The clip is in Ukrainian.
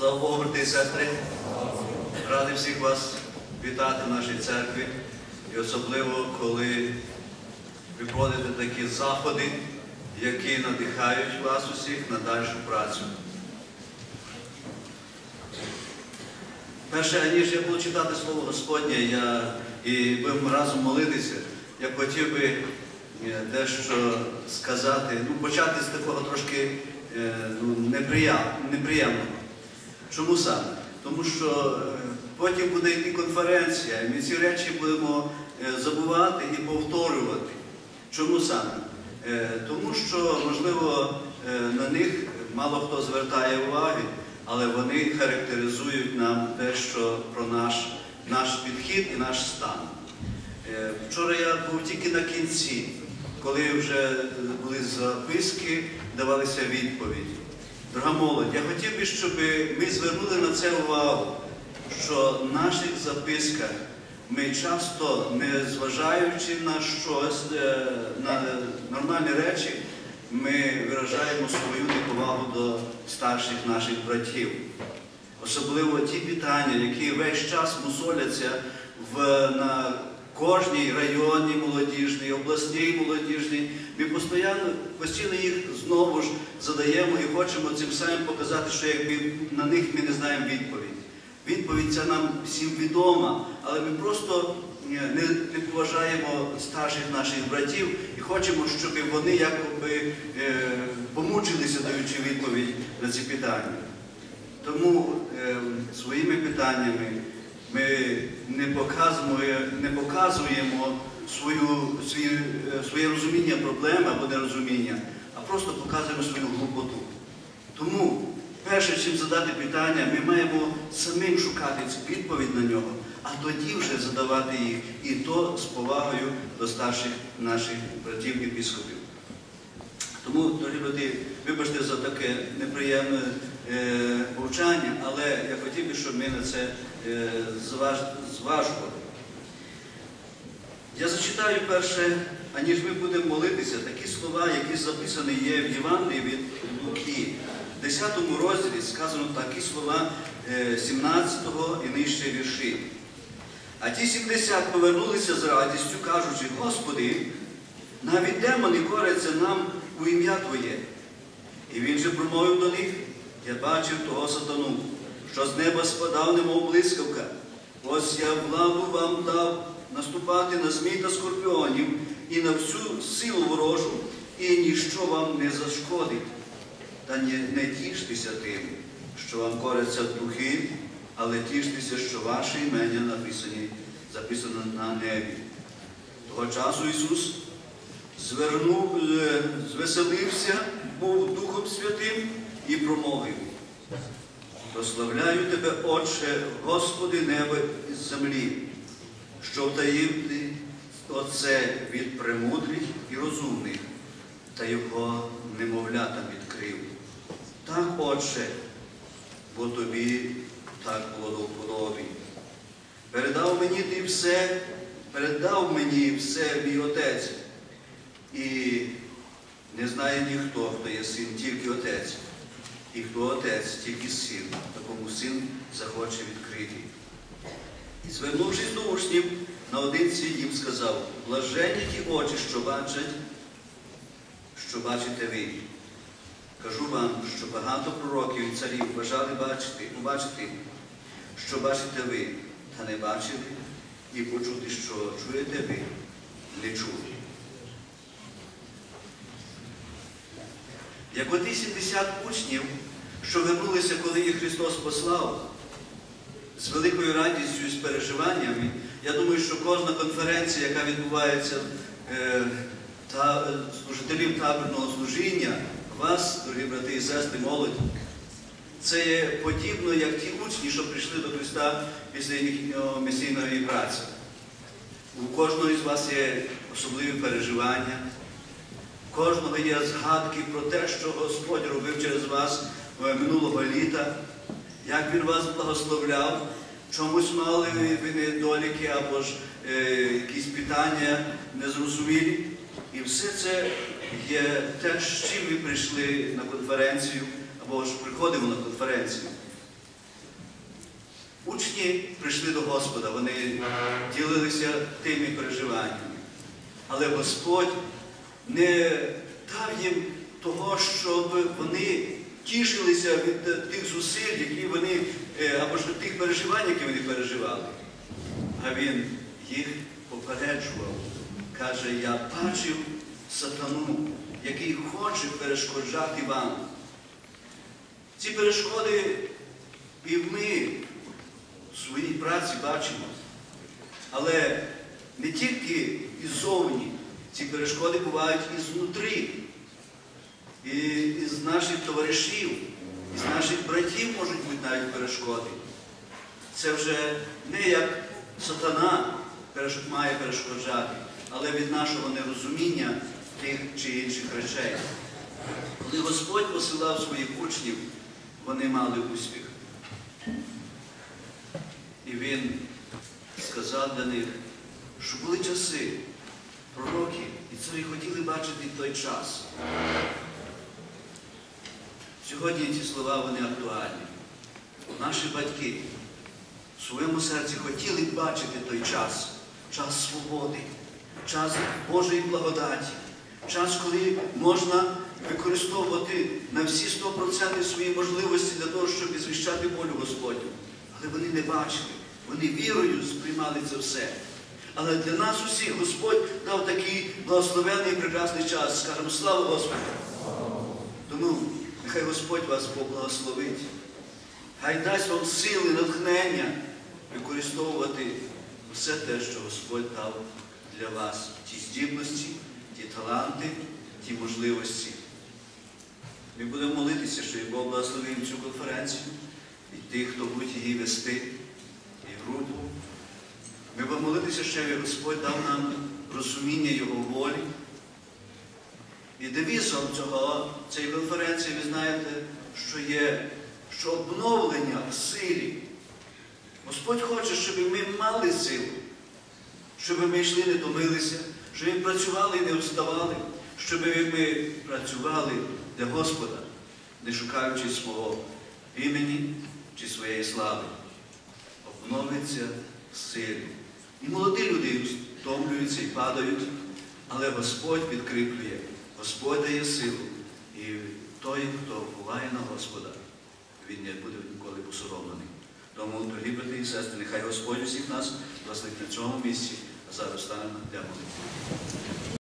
Слава Богу, брати і сестри. Радий всіх вас вітати в нашій церкві. І особливо, коли ви проводите такі заходи, які надихають вас усіх на дальшу працю. Перше, аніж я буду читати Слово Господнє, я і будемо разом молитися, я хотів би е, дещо сказати, ну, почати з такого трошки е, ну, неприємного. Чому саме? Тому що е, потім буде йти конференція, і ми ці речі будемо е, забувати і повторювати. Чому саме? Е, Тому що, можливо, на них мало хто звертає уваги, але вони характеризують нам дещо про наш, наш підхід і наш стан. Вчора я був тільки на кінці, коли вже були записки, давалися відповіді. Дорога молодь, я хотів би, щоб ми звернули на це увагу, що в наших записках ми часто, не зважаючи на щось, е, на нормальні речі, ми виражаємо свою неповагу до старших наших братів. Особливо ті питання, які весь час мусоляться на кожній районній молодіжній, обласній молодіжній. Ми постійно, постійно їх знову ж задаємо і хочемо цим самим показати, що якби на них ми не знаємо відповідь. Відповідь ця нам всім відома, але ми просто е, не, не поважаємо старших наших братів і хочемо, щоб вони якоби е, помучилися, даючи відповідь на ці питання. Тому е, своїми питаннями ми не показуємо, не показуємо свою, свої, е, своє розуміння проблеми або нерозуміння, а просто показуємо свою глупоту. Тому, перше, чим задати питання, ми маємо самим шукати відповідь на нього, а тоді вже задавати їх, і то з повагою до старших наших братів і біскупів. Тому, дорогі брати, вибачте за таке неприємне е, повчання, але я хотів би, щоб ми на це е, зваж- зважували. Я зачитаю перше, аніж ми будемо молитися, такі слова, які записані є в Євангелії від Луки. В 10 розділі сказано такі слова е, 17 і нижче вірші. А ті 70 повернулися з радістю, кажучи, Господи, навіть демони коряться нам у ім'я Твоє. І він же промовив до них, я бачив того сатану, що з неба спадав, немов блискавка. Ось я владу вам дав наступати на змій та скорпіонів і на всю силу ворожу, і ніщо вам не зашкодить. Та не, тіштеся тим, що вам коряться духи, але тіштеся, що ваші імення написані, записано на небі. Того часу Ісус звернув, е, звеселився, був Духом Святим і промовив. Прославляю тебе, Отче, Господи неба і землі, що втаїв ти Оце від премудрих і розумних, та його немовлятам відкрив. Так, Отче, бо тобі так було до вподобі. Передав мені ти все, передав мені все мій Отець. І не знає ніхто, хто є син, тільки Отець. І хто Отець, тільки син, такому син захоче відкрити. І звернувшись до учнів, наодинці їм сказав, блаженні ті очі, що бачать, що бачите ви. Кажу вам, що багато пророків і царів бажали бачити, побачити, що бачите ви, та не бачили, і почути, що чуєте ви, не чули. Як оті 70 учнів, що вернулися, коли їх Христос послав, з великою радістю і з переживаннями, я думаю, що кожна конференція, яка відбувається е, та, е, служителів таборного служіння, вас, дорогі брати і сестри, молодь, це є подібно, як ті учні, що прийшли до Христа після їхнього місійної праці. У кожного із вас є особливі переживання, у кожного є згадки про те, що Господь робив через вас е, минулого літа, як Він вас благословляв, чомусь мали ви недоліки або ж е, якісь питання незрозумілі. І все це є те, з чим ви прийшли на конференцію, або ж приходимо на конференцію. учні прийшли до Господа, вони ділилися тими переживаннями. Але Господь не дав їм того, щоб вони тішилися від е, тих зусиль, які вони, е, або ж тих переживань, які вони переживали. А він їх попереджував. Каже, я бачив сатану, який хоче перешкоджати вам. Ці перешкоди і ми в своїй праці бачимо. Але не тільки іззовні, ці перешкоди бувають і знутрі. Наших товаришів, із наших братів можуть бути навіть перешкоди. Це вже не як сатана має перешкоджати, але від нашого нерозуміння тих чи інших речей. Коли Господь посилав своїх учнів, вони мали успіх. І Він сказав для них, що були часи, пророки і царі хотіли бачити той час. Сьогодні ці слова вони актуальні. Наші батьки в своєму серці хотіли б бачити той час, час свободи, час Божої благодаті, час, коли можна використовувати на всі 100% свої можливості для того, щоб звіщати волю Господню. Але вони не бачили, вони вірою сприймали це все. Але для нас усіх Господь дав такий благословенний і прекрасний час. Скажемо, слава Господу! Тому нехай Господь вас поблагословить. Хай дасть вам сили, натхнення використовувати все те, що Господь дав для вас. Ті здібності, ті таланти, ті можливості. Ми будемо молитися, що Бог благословив цю конференцію і тих, хто буде її вести, і групу. Ми будемо молитися, щоб Господь дав нам розуміння Його волі. І девізом цього, цієї конференції, ви знаєте, що є що обновлення в силі. Господь хоче, щоб ми мали силу, щоб ми йшли, не томилися, щоб ми працювали і не вставали, щоб ми працювали для Господа, не шукаючи свого імені чи своєї слави. Обновиться в силі. І молоді люди втомлюються і падають, але Господь підкріплює, Господь дає силу. І той, хто буває на Господа, він не буде ніколи посоромлений. Тому, дорогі брати і сестри, нехай Господь усіх нас власне на цьому місці, а зараз станемо для молитви.